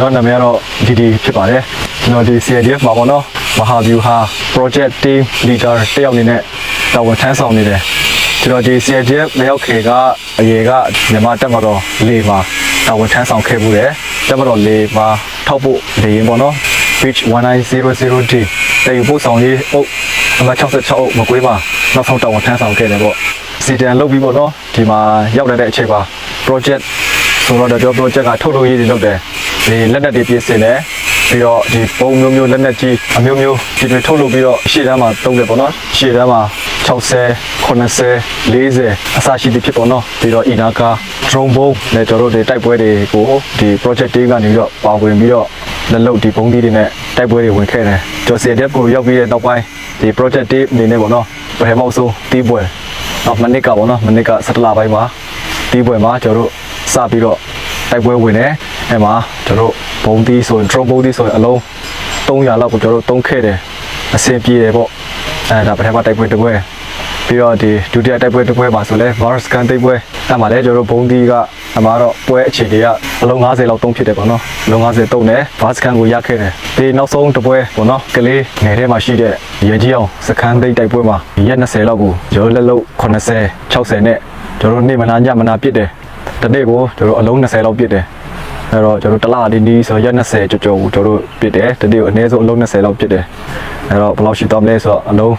ကျွန်တော်နာမည်ကတော့ DD ဖြစ်ပါတယ်ကျွန်တော်ဒီ CIDF မှာပေါ့နော်မဟာဗျူဟာ project team leader တယောက်အနေနဲ့တာဝန်ထမ်းဆောင်နေတယ်ကျွန်တော်ဒီ CIDF မရောက်ခေကအရေကမြန်မာတက်မတော်လေးမှာတာဝန်ထမ်းဆောင်ခဲ့မှုတယ်တက်မတော်လေးမှာထောက်ဖို့လေရင်ပေါ့နော် page 1900D တေယူပို့ဆောင်ရေးအုပ်အမှတ်66အုပ်မကွေးမှာနောက်ဆုံးတာဝန်ထမ်းဆောင်ခဲ့တယ်ပေါ့စီတန်လုပ်ပြီးပေါ့နော်ဒီမှာရောက်တဲ့အချိန်မှာ project ဆိုတော့တော့ project ကထုတ်လုပ်ရေးတွေလုပ်တယ်ဒီလက်နက်တွေပြင်ဆင်တယ်ပြီးတော့ဒီပုံမျိုးမျိုးလက်နက်ကြီးအမျိုးမျိုးဒီတွေထုတ်လုပ်ပြီးတော့ရှေ့တန်းမှာတုံးတယ်ပေါ့နော်ရှေ့တန်းမှာ60 80 40အစရှိသည်ဖြစ်ပေါ့နော်ပြီးတော့အီနာကာ drone ဘုံနဲ့ကျွန်တော်တို့ဒီတိုက်ပွဲတွေကိုဒီ project တွေကနေပြီးတော့ပါဝင်ပြီးတော့လက်လုပ်ဒီဘုံသီးတွေနဲ့တိုက်ပွဲတွေဝင်ခဲ့တယ်ကျွန်တော် CDF ကိုရောက်ပြီးတဲ့နောက်ပိုင်းဒီ project တွေအနေနဲ့ပေါ့နော်ပထမဆုံးတီးပွဲတော့မနစ်ကပေါ့နော်မနစ်က17လပိုင်းမှာတီးပွဲမှာကျွန်တော်တို့ စပြီးတော့တိုက်ပွဲဝင်တယ်အဲမှာကျွန်တော်တို့ဘုံသီးဆိုရင် drone ဘုံသီးဆိုရင်အလုံး300လောက်ကိုကျွန်တော်တို့တုံးခဲ့တယ်အဆင်ပြေတယ်ပေါ့အဲဒါပထမတိုက်ပွဲတစ်ပွဲပြီးတော့ဒီဒုတိယတိုက်ပွဲတစ်ပွဲပါဆိုလဲ virus scan တိုက်ပွဲအဲ့မှာလဲကျွန်တော်တို့ဘုံဒီကအမှားတော့ပွဲအခြေတွေကအလုံး90လောက်တုံးဖြစ်တယ်ပေါ့နော်အလုံး90တုံးတယ် virus scan ကိုရခဲ့တယ်ဒီနောက်ဆုံးတစ်ပွဲပေါ့နော်ကလေးငယ်ထဲမှာရှိတဲ့ရေကြီးအောင်စကန်သိပ်တိုက်ပွဲမှာရက်20လောက်ကိုကျွန်တော်လက်လုံး80 60နဲ့ကျွန်တော်တို့နေမနာညမနာပြစ်တယ် တနေ့ကိုကျွန်တော်အလုံး20လောက်ပြစ်တယ်အဲ့တော့ကျွန်တော်တလားဒီနီးဆိုရက်20ကြော်ကြော်ကိုကျွန်တော်ပြစ်တယ်တနေ့ကိုအနည်းဆုံးအလုံး20လောက်ပြစ်တယ်အဲ့တော့ဘယ်လောက်ရှိတော့မလဲဆိုတော့အလုံး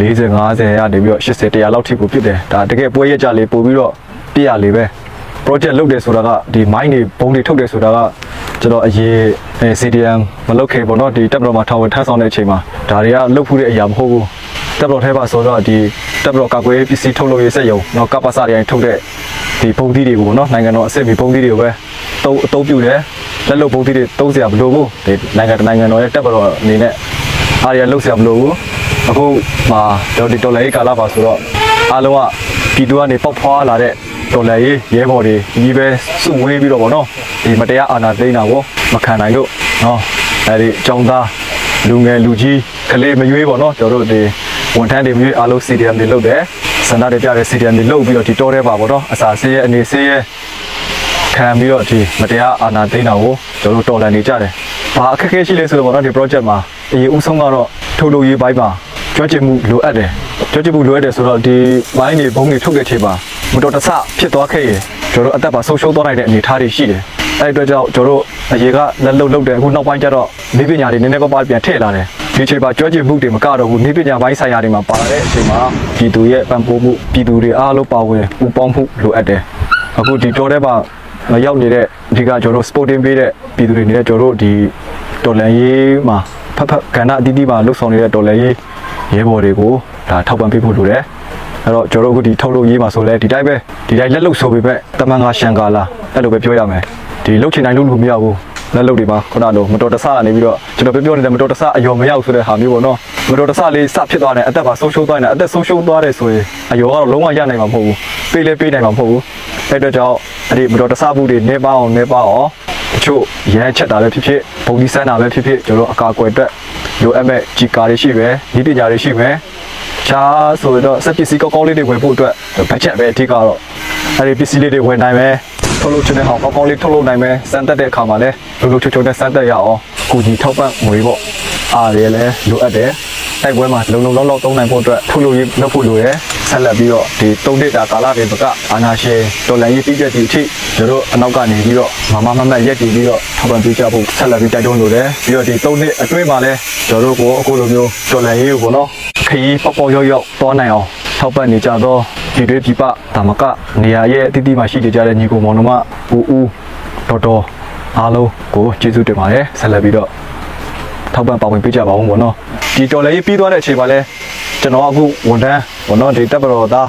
40 50ရနေပြီးတော့80 100လောက်ထိကိုပြစ်တယ်ဒါတကယ်ပွဲရက်ကြလေးပို့ပြီးတော့ပြစ်ရလေးပဲ project လုပ်တယ်ဆိုတာကဒီ mine တွေဘုံတွေထုတ်တယ်ဆိုတာကကျွန်တော်အရေးအဲ CDM မလုပ်ခဲ့ပေါ့နော်ဒီတက်ဘတော်မှာထောင်ဝင်ထမ်းဆောင်တဲ့အချိန်မှာဒါတွေကလုပ်ဖူးတဲ့အရာမဟုတ်ဘူး တက်ဘတော်ထဲပါဆိုတော့ဒီတက်ဘတော်ကာကွယ်ရေးပစ္စည်းထုတ်လုပ်ရေးစက်ရုံနော်ကပ္ပစတွေထုတ်တဲ့ဒီဘုံသီးတွေကိုပေါ့နော်နိုင်ငံတော်အစစ်မီဘုံသီးတွေကိုပဲတုံးအတုံးပြုတယ်လက်လုပ်ဘုံသီးတွေတုံးစရာမလိုဘူးဒီနိုင်ငံတစ်နိုင်ငံတော်ရဲ့တက်ဘတော်အနေနဲ့အားရလုပ်စရာမလိုဘူးအခုမှာကျွန်တော်ဒီတော်လိုင်းကာလာပါဆိုတော့အားလုံးကပြည်သူကနေပေါက်ဖွာလာတဲ့တော်လည်းရေးရဲဘော်တွေကြီးပဲစုဝေးပြီးတော့ဗောနော်ဒီမတရားအာဏာသိမ်းတာကိုမခံနိုင်လို့နော်အဲဒီအကြောင်းသားလူငယ်လူကြီးကလေးမရွေးဗောနော်ကျွန်တော်တို့ဒီ ဝန်ထမ်းတွေမရွေးအားလုံး CDM တွေလုပ်တယ်စန္ဒတွေပြတဲ့ CDM တွေလုပ်ပြီးတော့ဒီတော်တဲ့ပါဗောနော်အစာဆေးရဲ့အနေဆေးရဲ့ခံပြီးတော့ဒီမတရားအာဏာသိမ်းတာကိုကျွန်တော်တို့တော်လှန်နေကြတယ်ဘာအခက်အခဲရှိလဲဆိုတော့ဗောနော်ဒီ project မှာအရင်ဦးဆုံးကတော့ထုတ်လုပ်ရေးပိုင်းမှာကျွမ်းကျင်မှုလိုအပ်တယ်ကျွမ်းကျင်မှုလိုအပ်တယ်ဆိုတော့ဒီဘိုင်းတွေဘုံတွေထုတ်တဲ့ချိန်မှာမတော်တဆဖြစ်သွားခဲ့ရင်ကျွန်တော်တို့အသက်ပါဆုံးရှုံးသွားနိုင်တဲ့အနေအထားတွေရှိတယ်။အဲဒီအတွက်ကြောင့်ကျွန်တော်တို့အရေကလက်လုံလုံတယ်အခုနောက်ပိုင်းကျတော့နေပညာတွေနည်းနည်းပါးပါးပြန်ထည့်လာတယ်။ ဒီအချိန်မှာကြွကျင်မှုတွေမကတော့ဘူးနေပညာပိုင်းဆိုင်ရာတွေမှာပါလာတဲ့အချိန်မှာပြည်သူရဲ့ပံ့ပိုးမှုပြည်သူတွေအားလုံးပါဝင်ပူးပေါင်းမှုလိုအပ်တယ်။အခုဒီပြောတဲ့မှာရောက်နေတဲ့အဓိကကျွန်တော်တို့ sporting ပေးတဲ့ပြည်သူတွေနေတဲ့ကျွန်တော်တို့ဒီတော်လန်ရေးမှာဖက်ဖက်ကဏ္ဍအသီးသီးမှာလှုပ်ဆောင်နေတဲ့တော်လန်ရေးရဲဘော်တွေကိုဒါထောက်ပံ့ပေးဖို့လိုတယ်။အဲ့တော့ကျွန်တော်တို့အခုဒီထုတ်လို့ရေးမှာဆိုလဲဒီတိုင်းပဲဒီတိုင်းလက်လုတ်ဆိုပေမဲ့တမန်ကရှန်ကာလာအဲ့လိုပဲပြောရမယ်ဒီလုတ်ချင်တိုင်းလုတ်လို့မရဘူး လက်လုတ်တွေမှာခုနကတော့မတော်တဆကနေပြီးတော့ကျွန်တော်ပြောပြောနေတဲ့မတော်တဆအယောမရောက်ဆိုတဲ့ဟာမျိုးပေါ့နော်မတော်တဆလေးစဖြစ်သွားတယ်အသက်ပါဆုံးရှုံးသွားတယ်အသက်ဆုံးရှုံးသွားတယ်ဆိုရင်အယောကတော့လုံးဝရနိုင်မှာမဟုတ်ဘူးပေးလဲပေးနိုင်မှာမဟုတ်ဘူးအဲ့အတွက်ကြောင့်အဲ့ဒီမတော်တဆမှုတွေနေပါအောင်နေပါအောင်တချို့ရမ်းချက်တာပဲဖြစ်ဖြစ်ပုံဒီစမ်းတာပဲဖြစ်ဖြစ်ကျွန်တော်အကာအကွယ်အတွက်လိုအပ်မဲ့ကြီးကားတွေရှိပဲဒီပညာတွေရှိမယ်ချားဆိုတော့စက်ပစ္စည်းကောင်းကောင်းလေးတွေဝယ်ဖို့အတွက်ဘတ်ဂျက်ပဲအဓိကတော့အဲဒီပစ္စည်းလေးတွေဝယ်နိုင်မယ် ထုတ်လုပ်ချင်တဲ့ဟောင်းကောင်းကောင်းလေးထုတ်လုပ်နိုင်မယ်စမ်းတက်တဲ့အခါမှာလည်းလုံလုံချုံချုံနဲ့စမ်းတက်ရအောင်ကိုကြီးထောက်ပံ့ငွေပေါ့အားရလည်းလိုအပ်တယ်တိုက်ပွဲမှာလုံလုံလောက်လောက်သုံးနိုင်ဖို့အတွက်ထုတ်လုပ်ရေးလုပ်ဖို့လိုရယ်ဆက်လက်ပြီးတော့ဒီသုံးနှစ်တာကာလတွေဘကအာနာရှင်တော်လန်ရေးပြီးတဲ့ဒီအထိကျွန်တော်အနောက်ကနေပြီးတော့မမမမရက်တည်ပြီးတော့ထောက်ပံ့ပေးကြဖို့ဆက်လက်ပြီးတိုက်တွန်းလိုတယ်ပြီးတော့ဒီသုံးနှစ်အတွင်းမှာလည်းကျွန်တော်တို့ကိုအခုလိုမျိုးတော်လန်ရေးကိုပေါ့နော်ခရီးပေါက်ပေါက်ရောက်ရောက်သွားနိုင်အောင်ထောက်ပံ့နေကြ သောဒီတွေပြပတာမကနေရာရဲ့အတိအကျမှရှိနေကြတဲ့ညီကိုမောင်နှမဦးဦးတော်တော်အားလုံးကိုကျေးဇူးတင်ပါတယ်ဆက်လက်ပြီးတော့ထောက်ပံ့ပါဝင်ပေးကြပါဦးပေါ့နော်ဒီတော်လည်းပြီးသွားတဲ့အချိန်မှာလဲကျွန်တော်အခုဝန်ထမ်းပေါ့နော်ဒီတပ်ပတော်သား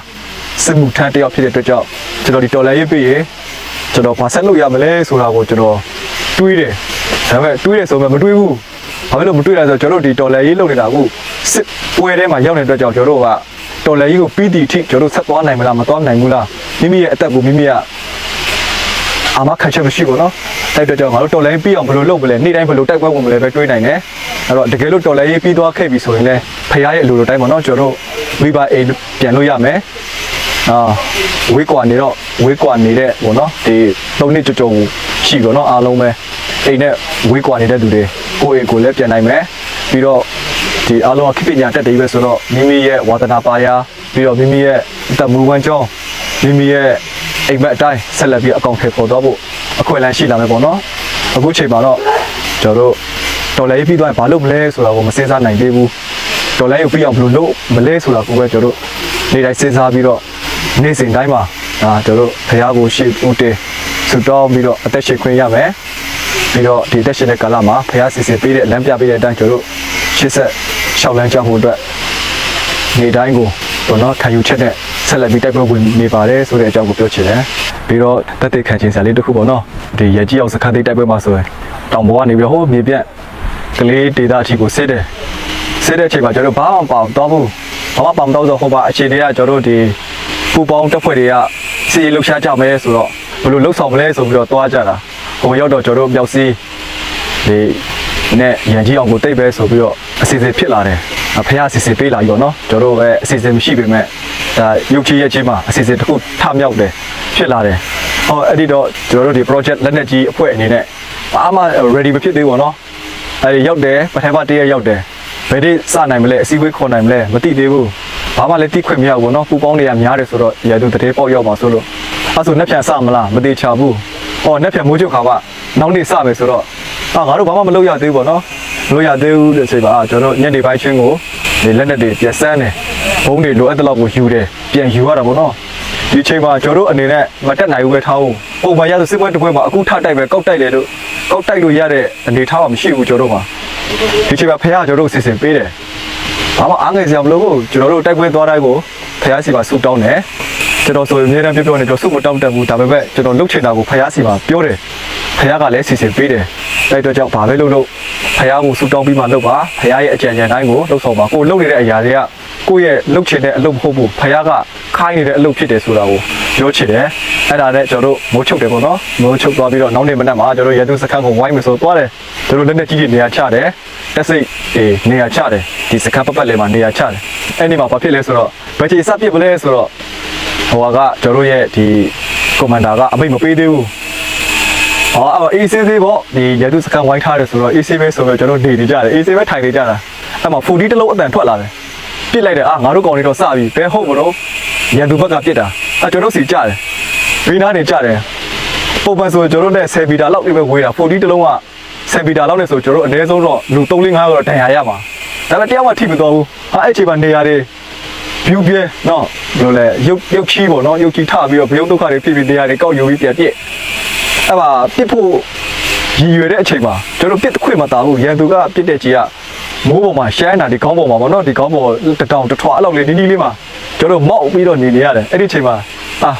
စစ်မှုထမ်းတယောက်ဖြစ်တဲ့အတွက်ကြောင့်ကျွန်တော်ဒီတော်လည်းရေးပြီးရင်ကျွန်တော်ဘာဆက်လုပ်ရမလဲဆိုတာကိုကျွန်တော်တွေးတယ်ဒါပေမဲ့တွေးတယ်ဆိုမှမတွေးဘူးဘာဖြစ်လို့မတွေ့လဲဆိုတော့ကျွန်တော်တို့ဒီတော်လယ်ရေးလုပ်နေတာကိုစစ်ပွဲထဲမှာရောက်နေတဲ့အတွက်ကြောင့်ကျွန်တော်တို့က တော်လည်းကြီးကိုပြီးတည်ထိကျွန်တော်ဆက်သွားနိုင်မလားမသွားနိုင်ဘူးလားမိမိရဲ့အသက်ကိုမိမိကအာမခံချက်မရှိဘူးနော်တိုက်တော့ကြောင့်ငါတို့တော်လည်းပြီးအောင်ဘယ်လိုလုပ်မလဲနေ့တိုင်းဘယ်လိုတိုက်ပွဲဝင်မလဲပဲတွေးနိုင်တယ်အဲ့တော့တကယ်လို့တော်လည်းပြီးသွားခဲ့ပြီဆိုရင်လည်းဖရားရဲ့အလိုလိုတိုင်းပေါ့နော်ကျွန်တော်မိဘအိမ်ပြန်လို့ရမယ်အာဝေးကွာနေတော့ဝေးကွာနေတဲ့ပေါ့နော်ဒီ၃နှစ်ကြော်ကြော်ရှိပေါ့နော်အားလုံးပဲအိမ်နဲ့ဝေးကွာနေတဲ့သူတွေကိုယ့်အိမ်ကိုလည်းပြန်နိုင်မယ်ပြီးတော့ ဒီအားလုံးကခိပညာတက်တယ်ပဲဆိုတော့မိမိရဲ့ဝါသနာပါရာပြီးတော့မိမိရဲ့အသက်မူဝမ်းကြောင်းမိမိရဲ့အိမ်မက်အတိုင်းဆက်လက်ပြီးအကောင့်ထဲပေါ်တော့ဖို့အခွင့်အလမ်းရှိလာမယ်ပေါ့နော်အခုချိန်မှာတော့ကျွန်တော်တို့တော်လည်းပြီးသွားရင်ဘာလုပ်မလဲဆိုတာကိုမစင်စားနိုင်သေးဘူးတော်လိုင်းကိုပြီးအောင်ဘယ်လိုလုပ်မလဲဆိုတာကိုပဲကျွန်တော်တို့နေ့တိုင်းစဉ်းစားပြီးတော့နေ့စဉ်တိုင်းမှာဒါကျွန်တော်တို့ဖရားကိုရှေ့ဦးတင်ဆူတောင်းပြီးတော့အသက်ရှင်ခွင့်ရမယ်ပြီးတော့ဒီအသက်ရှင်တဲ့ကာလမှာဖရားစီစဉ်ပေးတဲ့လမ်းပြပေးတဲ့အတိုင်းကျွန်တော်တို့ရှေ့ဆက် ရှောက်လန်းကြဖို့အတွက်နေ့တိုင်းကိုတော့နော်ခံယူချက်နဲ့ဆက်လက်ပြီးတိုက်ပွဲဝင်နေပါတယ်ဆိုတဲ့အကြောင်းကိုပြောချင်တယ်ပြီးတော့တက်တဲ့ခံချင်းဆရာလေးတစ်ခုပေါ့နော်ဒီရကြီးအောင်စခန်းသိတိုက်ပွဲမှာဆိုရင်တောင်ပေါ်ကနေပြီးတော့ဟိုးမြေပြန့်ကလေးဒေတာအထိကိုစစ်တယ်ဆဲတဲ့အချိန်မှာကျွန်တော်ဘာမှမပေါတော့ဘူးဘာမှပေါမတော့ဆိုဟိုပါအခြေတွေကကျွန်တော်တို့ဒီပူပေါင်းတက်ဖွဲ့တွေကစီလှုပ်ရှားကြမယ်ဆိုတော့ဘယ်လိုလှုပ်ဆောင်မလဲဆိုပြီးတော့တွားကြတာဟိုရောက်တော့ကျွန်တော်တို့မြောက်စီဒီ နဲ့ရန်ကြီးအောင်ကိုတိတ်ပဲဆိုပြီးတော့အစီအစဉ်ဖြစ်လာတယ်ဖះအစီအစဉ်ပေးလာပြီပေါ့နော်ကျွန်တော်တို့ပဲအစီအစဉ်မရှိပေမဲ့ဒါရုပ်ချီရက်ချီမှာအစီအစဉ်တစ်ခုထမြောက်တယ်ဖြစ်လာတယ်ဟောအဲ့ဒီတော့ကျွန်တော်တို့ဒီ project လက်နက်ကြီးအဖွဲ့အနေနဲ့ဘာမှ ready မဖြစ်သေးဘူးပေါ့နော်အဲ့ဒီရောက်တယ်ပထမတည့်ရက်ရောက်တယ်ဘယ်ဒီစနိုင်မလဲအစည်းအဝေးခေါ်နိုင်မလဲမသိသေးဘူးဘာမှလည်းတိခွင့်မရဘူးပေါ့နော်ပူပေါင်းနေရများတယ်ဆိုတော့ရသူတရေပေါက်ရောက်မှာဆိုလို့အဲ့ဆိုနှက်ပြန်စမလားမသေးချဘူးဟောနှက်ပြန်မိုးချုပ်ခါကနောက်နေ့စမယ်ဆိုတော့ အာငါတို့ဘာမှမလုပ်ရသေးဘူးပေါ့နော်မလုပ်ရသေးဘူးတဲ့ဆိုတော့အာကျွန်တော်ညနေပိုင်းချင်းကိုဒီလက်နက်တွေပြန်ဆန်းတယ်ဘုံတွေလိုအပ်တဲ့လောက်ကိုယူတယ်ပြန်ယူရတာပေါ့နော်ဒီချိန်မှာကျွန်တော်တို့အနေနဲ့မတက်နိုင်ဘူးပဲထားအောင်ပုံမှန်ရဆိုစစ်ပွဲတစ်ပွဲမှာအခုထတိုက်ပဲကောက်တိုက်လေလို့ကောက်တိုက်လို့ရတဲ့အနေထားမှမရှိဘူးကျွန်တော်တို့မှာဒီချိန်မှာဖះကျွန်တော်တို့စီစဉ်ပေးတယ်။ဘာမှအားငယ်စရာမလိုဘူးကျွန်တော်တို့တိုက်ပွဲသွားတိုင်းကိုဖះစီမှာဆူတောင်းတယ်။ ကျွန်တော်ဆိုရင်အများအားပြောပြောနေကျွန်တော်ဆူမတောင်းတတ်ဘူးဒါပေမဲ့ကျွန်တော်လှုပ်ချင်တာကိုဖះစီမှာပြောတယ်။ဖះကလည်းစီစဉ်ပေးတယ်။တိုက်တော့ကြောင့်ဘာပဲလုပ်လို့ဖះကိုဆူတောင်းပြီးမှလုပ်ပါဖះရဲ့အကြံဉာဏ်တိုင်းကိုလှုပ်ဆောင်ပါကိုလှုပ်နေတဲ့အရာတွေကကိုယ့်ရဲ့လှုပ်ချင်တဲ့အလုပ်မဟုတ်ဘူးဖះကခိုင်းနေတဲ့အလုပ်ဖြစ်တယ်ဆိုတာကိုပြောချင်တယ်။အဲ့ဒါနဲ့ကျွန်တော်တို့မိုးချုပ်တယ်ပေါ့နော်။မိုးချုပ်သွားပြီးတော့နောက်နေ့မနက်မှာကျွန်တော်ရတုစခန်းကိုဝိုင်းမယ်ဆိုသွားတယ်။ကျွန်တော်လက်နဲ့ကြီးကြီးနေရာချတယ်။တက်စိတ်အေးနေရာချတယ်ဒီစခန်းပတ်ပတ်လေးမှာနေရာချတယ်။အဲ့ဒီမှာဘာဖြစ်လဲဆိုတော့ဘယ်ချိန်စပြစ်မလဲဆိုတော့ ဟိုကကျွန်တော်ရဲ့ဒီကွန်မန်ဒါကအမိတ်မပေးသေးဘူး။အော်အဲ့ AC သေးပေါ့ဒီရတုစခန်းဝိုင်းထားတယ်ဆိုတော့ AC ပဲဆိုတော့ကျွန်တော်နေနေကြတယ် AC ပဲထိုင်နေကြတာအဲ့မှာ fully တစ်လုံးအတန်ထွက်လာတယ်ပြစ်လိုက်တယ်အာငါတို့ကောင်တွေတော့စပြီဘယ်ဟုတ်မလို့ရန်သူဘက်ကပြစ်တာအဲ့ကျွန်တော်စီကြတယ်ဘီနာနေကြတယ်ပုံမှန်ဆိုကျွန်တော်နဲ့10မီတာလောက်ပဲဝေးတာ fully တစ်လုံးက10မီတာလောက်နဲ့ဆိုကျွန်တော်အနည်းဆုံးတော့လူ3 4 5တော့ဒဏ်ရာရမှာဒါပေမဲ့တရားမှထိမသွားဘူးဟာအဲ့အချိန်မှာနေရာတွေ view ပြဲနော်ဘယ်လိုလဲရုပ်ရုပ်ချီးပေါ့နော်ရုပ်ချီးထပြီးတော့ဘယုံဒုက္ခတွေဖြစ်ပြီးနေရာတွေကောက်ယူပြီးပြန်ပြစ်အဲ့ပါပြစ်ဖို့ရည်ရွယ်တဲ့အချိန်မှာကျွန်တော်ပြစ်တစ်ခွင့်မတာဘူးရန်သူကပြစ်တဲ့ကြီးကမိုးပေါ်မှာရှမ်းတာဒီကောင်းပေါ်မှာပေါ့နော်ဒီကောင်းပေါ်တစ်တောင်တစ်ထွာအဲ့လောက်လေးနီးနီးလေးမှာကျွန်တော်မောက်ပြီးတော့နေနေရတယ်အဲ့ဒီအချိန်မှာအာ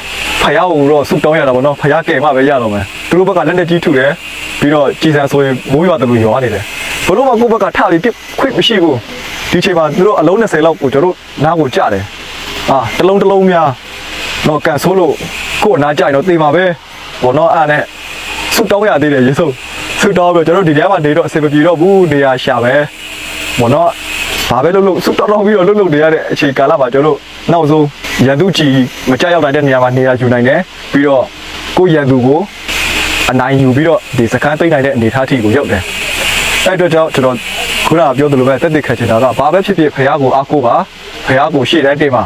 ဖယားကိုတော့ဆုတောင်းရတာပေါ့နော်ဖယားကဲမှပဲရတော့မယ်သူတို့ဘက်ကလက်နဲ့ကြီးထုတယ်ပြီးတော့ကြည်စံဆိုရင်မိုးရွာတယ်လို့ရွာနေတယ် ဘလို့မှကိုယ့်ဘက်ကထပြီးပြစ်ခွင့်မရှိဘူးဒီအချိန်မှာသူတို့အလုံး20လောက်ကိုကျွန်တော်နားကိုကြတယ်အာတစ်လုံးတစ်လုံးများတော့ကန်ဆိုးလို့ကို့အနာကြိုင်တော့တေးပါပဲဘောနော်အဲ့ဒါနဲ့ဆူတောင်းရသေးတယ်ရေဆုံးဆူတောင်းပြီးတော့ကျွန်တော်တို့ဒီထဲမှာနေတော့အဆင်မပြေတော့ဘူးနေရာရှာပဲဘောနော်ဘာပဲလုပ်လို့ဆူတောင်းတော့ပြီးတော့လုပ်လို့နေရတဲ့အချိန်ကာလမှာကျွန်တော်တို့နောက်ဆုံးရန်သူကြီးမကြောက်ရောက်နိုင်တဲ့နေရာမှာနေရာယူနိုင်တယ်ပြီးတော့ကိုယ့်ရန်သူကိုအနိုင်ယူပြီးတော့ဒီစကန်းသိမ့်နိုင်တဲ့အနေအထားထိကိုရောက်တယ် အဲ့အတွက်ကြောင့်ကျွန်တော်ခုနကပြောသလိုပဲတက်တက်ခတ်ချင်တာကဘာပဲဖြစ်ဖြစ်ဖះကိုအားကိုးပါဖះကိုရှေ့တိုင်းတင်ပါ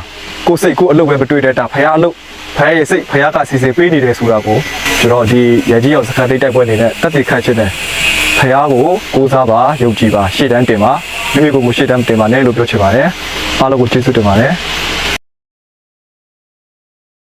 ကိုယ်စိတ်ကိုယ်အလုပ်ပဲမတွေ့တဲ့တာဖះအလုပ်ဖះရဲ့စိတ်ဖះကစီစဉ်ပေးနေတယ်ဆိုတာကိုကျွန်တော်ဒီရကြီးရောက်စခန်းတိတ်တိုက်ပွဲနေနဲ့တက်တက်ခတ်ချင်တယ်ဖះကိုကိုးစားပါယုံကြည်ပါရှေ့တိုင်းတင်ပါမိမိကိုယ်ကိုရှေ့တိုင်းတင်ပါနဲ့လို့ပြောချင်ပါတယ်အားလုံးကိုကျေးဇူးတင်ပါတယ်